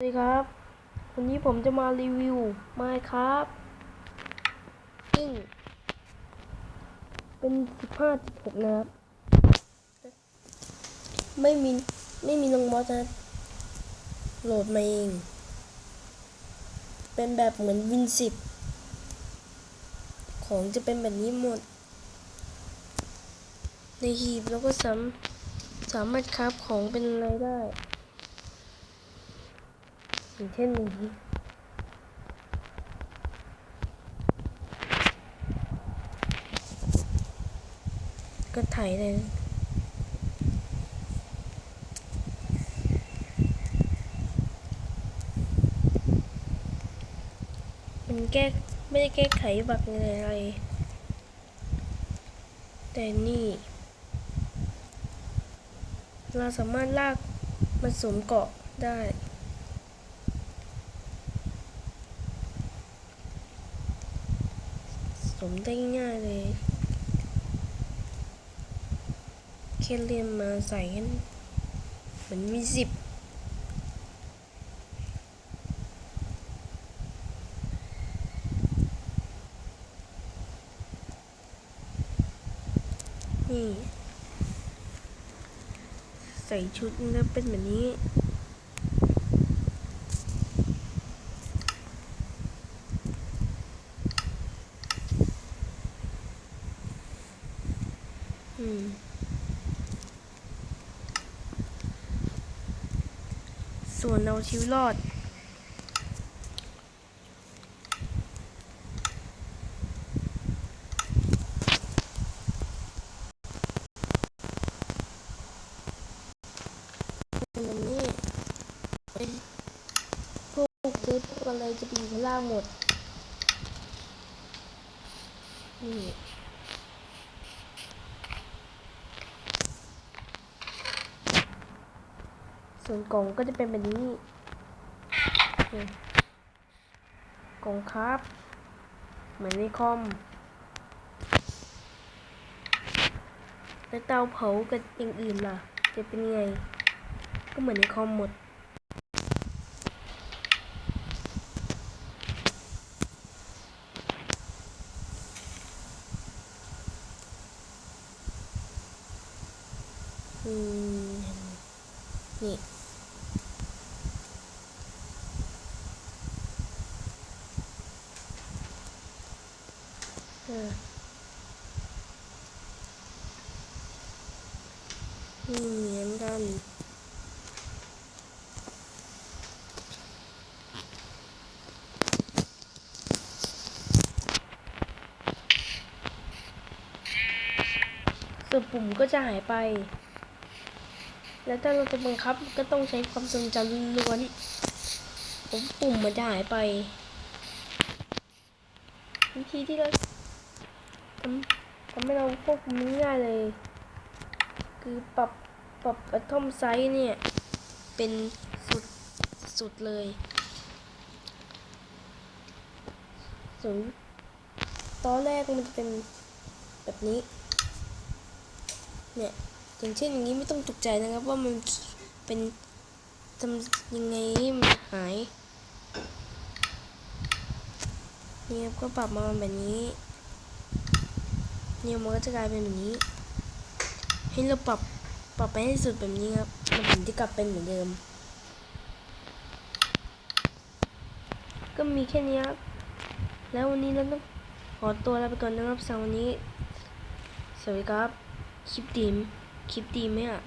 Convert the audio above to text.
สวัสดีครับ วันนี้ผมจะมารีวิวไมค์ครับซึ่งเป็น 15.6 นะครับ ไม่มี ไม่มีน้องมอสนะโหลดมาเอง เป็นแบบเหมือนวินสิบของจะเป็นแบบนี้หมด ในหีบแล้วก็สามสามารถคราฟของเป็นอะไรได้ อย่างเช่นนี้ก็ถ่ายเลยมันแก้ไม่ได้แก้ไขบักอะไร แต่นี่ เราสามารถลากมันสวมเกาะได้ สมได้ง่ายเลยแค่เรียนมาใส่กันเหมือนมีสิบนี่ ใส่ชุดแล้วเป็นแบบนี้ อืมส่วนเอาชีวิตรอดเป็นแบบนี้พวกเพชรพวกอะไรจะไปอยู่ข้างล่างหมด นี่ ส่วนกล่องก็จะเป็นแบบนี้กล่องครับ เหมือนในคอมแล้วเตาเผากับอย่างอื่นล่ะ จะเป็นไง ก็เหมือนในคอมหมดนี่ ออนี่เหมือนกันส่วนปุ่มก็จะหายไป แล้วถ้าเราจะบังคับก็ต้องใช้ความทรงจำล้วนผมปุ่มมันจะหายไป วิธีที่เรา ทำให้เราควบคุมง่ายเลย คือปรับปรับอะทอมไซส์เนี่ย เป็นสุดสุดเลยส่วนตอนแรกมันจะเป็นแบบนี้ เนี่ย อย่างเช่นอย่างนี้ไม่ต้องตกใจนะครับว่ามันเป็นทำยังไงให้มันหาย นี่ครับก็ปรับมาแบบนี้ เนี่ยมันก็จะกลายเป็นแบบนี้ ให้เราปรับปรับไปให้สุดแบบนี้ครับมันถึงจะกลับเป็นเหมือนเดิม ก็มีแค่นี้ครับ แล้ววันนี้เราต้องขอตัวลาไปก่อนนะครับสำหรับวันนี้ สวัสดีครับ คลิปดีมคลิปดีไหมอะ